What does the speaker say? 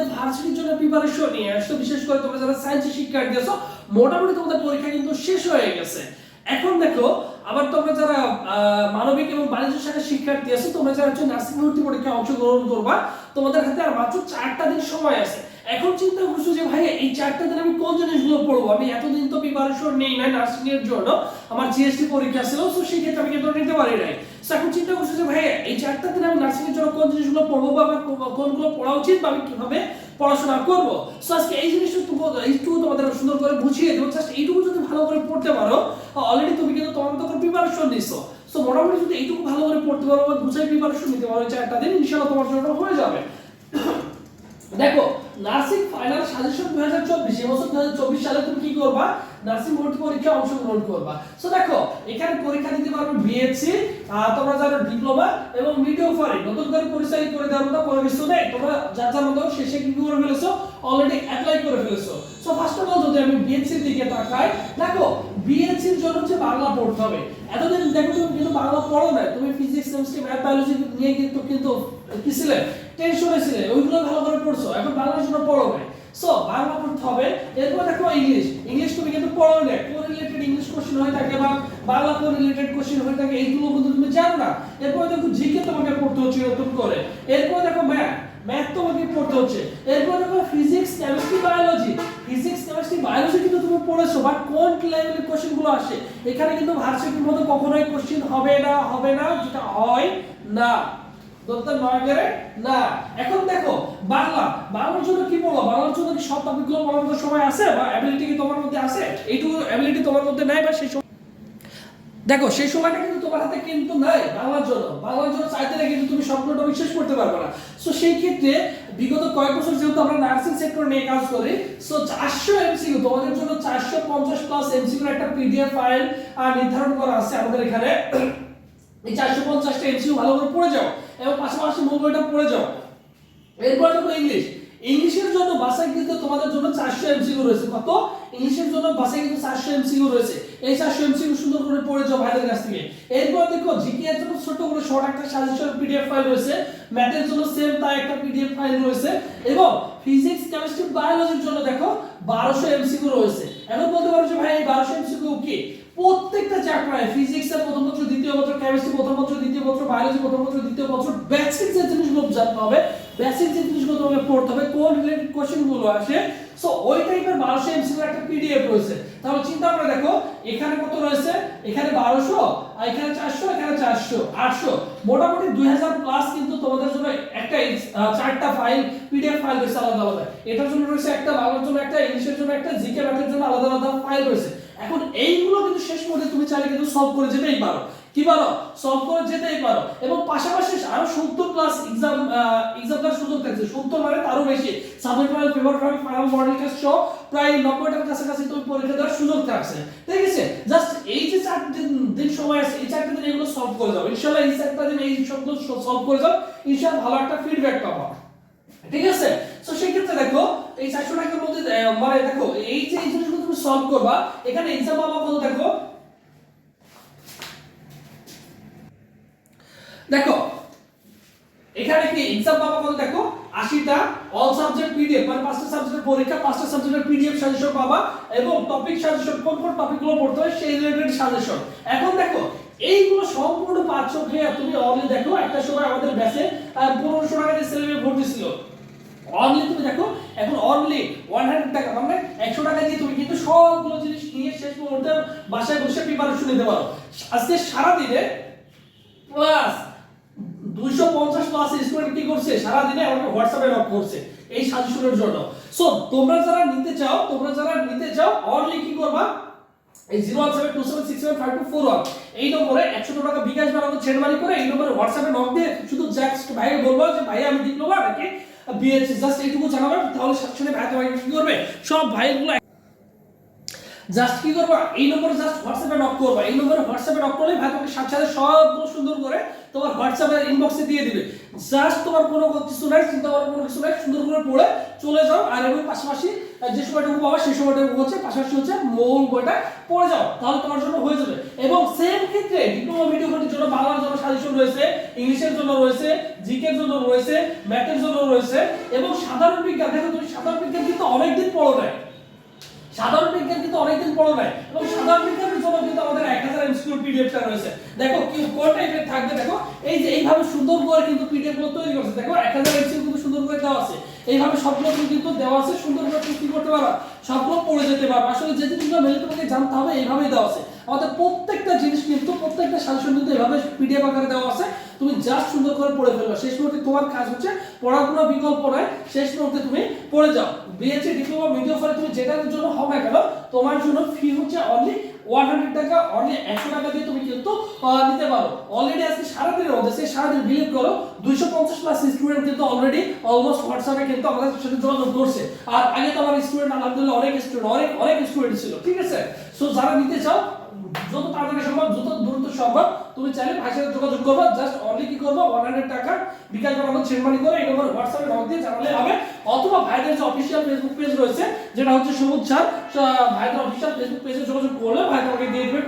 তোমাদের ভার্সিটির জন্য প্রিপারেশন নিয়ে আসছো, বিশেষ করে তোমরা যারা সায়েন্সের শিক্ষার্থী আছো, মোটামুটি তোমাদের পরীক্ষা কিন্তু শেষ হয়ে গেছে। এখন দেখো, আবার তোমরা যারা মানবিক এবং বাণিজ্য শাখার শিক্ষার্থী আছো, তোমরা যারা হচ্ছে নার্সিং ভর্তি পরীক্ষায় অংশগ্রহণ করবা, তোমাদের হাতে আর মাত্র চারটা দিন সময় আছে। এখন চিন্তা করছ যে ভাই এই চারটা দিন আমি কোন জিনিসগুলো পড়ব? আমি এতদিন তো প্রিপারেশন নেই, নাই নার্সিং এর জন্য, আমার জিএসটি পরীক্ষা ছিল, তো সেই ক্ষেত্রে আমি কিন্তু নিতে পারি নাই। এখন চিন্তা করছ যে ভাই এই চারটা দিন আমি নার্সিং এর জন্য কোন জিনিসগুলো পড়ব বা আমার কোনগুলো পড়া উচিত বা আমি কীভাবে পড়াশোনা করব? সো আজকে এই জিনিসটা এইটুকু তোমাদের সুন্দর করে বুঝিয়ে দেবো। জাস্ট এইটুকু যদি ভালো করে পড়তে পারো অলরেডি তুমি কিন্তু তোমার করে প্রিপারেশন নিছো। সো মোটামুটি যদি এইটুকু ভালো করে পড়তে পারো বা গুছাই প্রিপারেশন নিতে পারো চারটা দিন, ইনশাআল্লাহ তোমার জন্য হয়ে যাবে। দেখো, নার্সিং ফাইনাল সাজেশন দুই হাজার চব্বিশ এবছর দুই হাজার চব্বিশ সালে তুমি কি করবা? নার্সিং ভর্তি পরীক্ষা অংশগ্রহণ করবা। সো দেখো, এখানে পরীক্ষা দিতে পারবে বিএসসি তোমরা যারা ডিপ্লোমা এবং মিডিও ফরে নতুন করে পরিচয় করে দেওয়ার মতো কোনো নেই। তোমরা যার যার মতো শেষে কি করে ফেলেছো? অলরেডি অ্যাপ্লাই করে ফেলেছো। সো ফার্স্ট অফ অল যদি আমি বিএসসি দিকে তাকাই, দেখো বিএসসির জন্য হচ্ছে বাংলা পড়তে হবে। এতদিন দেখো তুমি কিন্তু বাংলা পড়ো না। তুমি ফিজিক্স কেমিস্ট্রি ম্যাথ বায়োলজি নিয়ে কিন্তু কিন্তু কি ছিলে? টেনশনে ছিলে। ওইগুলো ভালো করে পড়ছো। এখন বাংলার জন্য পড়ো না সো বাংলা পড়তে হবে। এরপর দেখো ইংলিশ ইংলিশ তুমি কিন্তু পড়ো না কোন রিলেটেড ইংলিশ কোশ্চেন হয়ে থাকে বা বাংলা কোন রিলেটেড কোশ্চেন হয়ে থাকে, এইগুলো কিন্তু তুমি জানো না। এরপর দেখো জিকে তোমাকে পড়তে হচ্ছে নতুন করে। এরপর দেখো ম্যাথ ম্যাথ তোমাকে পড়তে হচ্ছে। এরপর দেখো ফিজিক্স কেমিস্ট্রি পড়েছো বাট কোন লেভেলের কোশ্চেনগুলো আসে? এখানে কিন্তু ভার্সিটির মতো কখনোই কোশ্চেন হবে না হবে না, যেটা হয় না। না। এখন দেখো, বাংলা, বাংলার জন্য কি বলো বাংলার জন্য কি সব মতো সময় আছে? বা অ্যাবিলিটি কি তোমার মধ্যে আছে? এইটুকু অ্যাবিলিটি তোমার মধ্যে নাই বা সেই দেখো, সেই সময়টা কিন্তু তোমার হাতে কিন্তু নাই বাংলার জন্য। বাংলার জন্য চাইতে কিন্তু তুমি টপিক শেষ করতে পারবে না। সো সেই ক্ষেত্রে বিগত কয়েক বছর যেহেতু আমরা নার্সিং সেক্টর নিয়ে কাজ করি সো চারশো এমসিকিউ তোমাদের জন্য চারশো পঞ্চাশ প্লাস এমসিকিউ একটা পিডিএফ ফাইল নির্ধারণ করা আছে আমাদের এখানে। এই চারশো পঞ্চাশটা এমসিকিউ ভালো করে পড়ে যাও, এবং পাশাপাশি মূল বইটা পড়ে যাও। এরপর দেখো ইংলিশ ইংলিশের জন্য বাসায় কিন্তু তোমাদের জন্য চারশো এমসিকিউ রয়েছে। কত? ইংলিশের জন্য বাসায় কিন্তু চারশো এমসিকিউ রয়েছে। এই চারশো এমসিকিউ সুন্দর করে পড়ে যাও ভাইদের কাছ থেকে। এরপর দেখো জিকে এর জন্য ছোট করে শর্ট একটা সাজেশন পিডিএফ ফাইল রয়েছে। ম্যাথের জন্য সেম তাই একটা পিডিএফ ফাইল রয়েছে এবং ফিজিক্স কেমিস্ট্রি বায়োলজির জন্য দেখো বারোশো এমসিকিউ রয়েছে। এখন বলতে পারো যে ভাই এই বারোশো এমসিকিউ কি? প্রত্যেকটা চ্যাপ্টারে ফিজিক্স এর প্রথম বছর, দ্বিতীয় বছর কেমিস্ট্রি প্রথম বছর, দ্বিতীয় বছর বায়োলজি প্রথম বছর, দ্বিতীয় বছর বেসিক যে জিনিসগুলো জানতে হবে বেসিক যে জিনিসগুলো তোমাকে পড়তে হবে, কোন রিলেটেড কোশ্চেনগুলো আসে। সো ওই টাইপের বারোশো এমসিকিউ একটা পিডিএফ রয়েছে। তাহলে চিন্তা করে দেখো, এখানে কত রয়েছে? এখানে বারোশো, আর এখানে চারশো এখানে চারশো, আটশো। মোটামুটি দুই হাজার প্লাস কিন্তু তোমাদের জন্য একটা চারটা ফাইল পিডিএফ ফাইল রয়েছে আলাদা আলাদা। এটার জন্য রয়েছে একটা, বাংলার জন্য একটা, ইংলিশের জন্য একটা জিকে ম্যাথের জন্য আলাদা আলাদা ফাইল রয়েছে। এখন এইগুলো কিন্তু শেষ পর্যন্ত তুমি চাইলে কিন্তু সলভ করে যেতেই পারো। কি পারো সলভ করে যেতেই পারো। এবং পাশাপাশি আরও সত্তর প্লাস এক্সাম এক্সাম সুযোগ থাকছে। সত্তর মানে তারও বেশি। Subject paper final model test সহ প্রায় নব্বইটার কাছাকাছি তুমি পরীক্ষা দেওয়ার সুযোগ থাকছে ঠিক আছে? জাস্ট এই যে চার দিন সময় আছে, এই চারটা দিন এগুলো সলভ করে যাও ইনশাল্লাহ এই চারটা দিন এই সবগুলো সলভ করে যাও ইনশাল্লাহ ভালো একটা ফিডব্যাক পাবো। ঠিক আছে? তো সেই ক্ষেত্রে দেখো, এই চারশো টাকার মধ্যে মানে দেখো, এই যে এই জিনিসগুলো তুমি সলভ করবা, এখানে এক্সাম পাবা কত দেখো? দেখো, এখানে কি এক্সাম পাবা কত দেখো? আশিটা অল সাবজেক্ট পিডিএফ মানে পাঁচটা সাবজেক্টের পরীক্ষা, পাঁচটা সাবজেক্টের পিডিএফ সাজেশন পাবা এবং টপিক সাজেশন কোন কোন টপিকগুলো পড়তে হয় সেই রিলেটেড সাজেশন এখন দেখো, এইগুলো সম্পূর্ণ পাচ্ছ খেয়ে তুমি অনলি দেখো, একটা সময় আমাদের ব্যাচে পনেরোশো টাকা দিয়ে সেলেবে ভর্তি ছিল। অনলি তুমি দেখো, এখন অনলি ওয়ান হান্ড্রেড টাকা মানে একশো টাকা দিয়ে তুমি কিন্তু সবগুলো জিনিস নিয়ে শেষ মুহূর্তে বাসায় বসে প্রিপারেশন নিতে পারো। আজকে সারাদিনে প্লাস দুইশো পঞ্চাশ প্লাস স্টুডেন্ট কি করছে? আমাকে হোয়াটসঅ্যাপে নক করছে এই সাজেশনের জন্য। সো তোমরা যারা নিতে চাও, তোমরা যারা নিতে চাও অনলি কি করবা? এই zero one seven two seven six seven five two four one. এই নম্বরে একশো টাকা বিকাশ বানাবো ছেড় মারি করে এই নম্বরে হোয়াটসঅ্যাপে নক দিয়ে শুধু জাস্ট বলব যে ভাই আমি ডিপ্লোমা নাকি বিএসসি জাস্ট এইটুকু জানাবে, তাহলে সাথে ভাই তোমাকে কি করবে? সব ভাইগুলো জাস্ট কি করবা? এই নম্বরে জাস্ট হোয়াটসঅ্যাপে নক করবা। এই নম্বরে হোয়াটসঅ্যাপে নক করলে ভাই তোমাকে সাথে সুন্দর করে তোমার হোয়াটসঅ্যাপের ইনবক্সে দিয়ে দিবে। জাস্ট তোমার কোনো কিছু নাই, চিন্তা করার কোনো কিছু নাই, সুন্দর করে পড়ে চলে যাও আর এবং পাশাপাশি যে সময়টুকু পাবা সেই সময়টুকু হচ্ছে, পাশাপাশি হচ্ছে মূল বইটা পড়ে যাও, তাহলে তোমার জন্য হয়ে যাবে। এবং সেম ক্ষেত্রে ডিপ্লোমা ভিডিও জন্য বাংলার জন্য সাজেশন রয়েছে ইংলিশের জন্য রয়েছে জিকের জন্য রয়েছে ম্যাথের জন্য রয়েছে, এবং সাধারণ বিজ্ঞান, দেখো তুমি সাধারণ বিজ্ঞান কিন্তু অনেকদিন পড়ো নাই। সাধারণ বিজ্ঞান কিন্তু অনেকদিন পড়ো নাই। এবং সাধারণ বিজ্ঞানের জন্য কিন্তু আমাদের এক হাজার এমসিকিউ পিডিএফটা রয়েছে। দেখো কি, কোন টাইপের থাকবে দেখো? এই যে এইভাবে সুন্দর করে কিন্তু পিডিএফগুলো তৈরি করছে। দেখো, এক হাজার এমসিকিউ কিন্তু সুন্দর করে দেওয়া আছে এইভাবে সবগুলো কিন্তু দেওয়া আছে, সুন্দর করে কি করতে পারবা? সবগুলো পড়ে যেতে পারবা। আসলে যে জিনিসগুলো মেলে তোমাকে জানতে হবে, এইভাবেই দেওয়া আছে। আমাদের প্রত্যেকটা জিনিস কিন্তু, প্রত্যেকটা সাজেশন কিন্তু এভাবে পিডিএফ আকারে দেওয়া আছে। তুমি জাস্ট সুন্দর করে পড়ে ফেলবা। শেষ মুহূর্তে তোমার কাজ হচ্ছে পড়ার কোনো বিকল্প নাই শেষ মুহূর্তে তুমি পড়ে যাও। বিএসসি ডিপ্লোমা মিডিয়া ফলে তুমি যেটার জন্য হবে কেন, তোমার জন্য ফি হচ্ছে অনলি ওয়ান হান্ড্রেড টাকা অনলি একশো টাকা দিয়ে তুমি কিন্তু নিতে পারো। অলরেডি আজকে সারাদিনের মধ্যে, সেই সারাদিন বিলিভ করো, দুইশো পঞ্চাশ প্লাস স্টুডেন্ট কিন্তু অলরেডি অলমোস্ট হোয়াটসঅ্যাপে কিন্তু আমাদের সাথে যোগাযোগ করছে। আর আগে তো আমার স্টুডেন্ট আলহামদুলিল্লাহ অনেক স্টুডেন্ট অনেক অনেক স্টুডেন্ট ছিল, ঠিক আছে? সো যারা নিতে চাও, যত তাড়াতাড়ি সম্ভব, যত দ্রুত সম্ভব, তুমি চাইলে ভাইয়ের যোগাযোগ করো জাস্ট করব ওয়ান হান্ড্রেড টাকা বিকাশবার আমাদের চেম্বারি করে এই নম্বর হোয়াটসঅ্যাপে নক দিয়ে জানালে হবে। অথবা ভাইদের যে অফিসিয়াল ফেসবুক পেজ রয়েছে, যেটা হচ্ছে সবুজ ছাড় ভাইদের অফিসিয়াল ফেসবুক পেজে যোগাযোগ করলে ভাই তোমাকে দিয়ে দেবে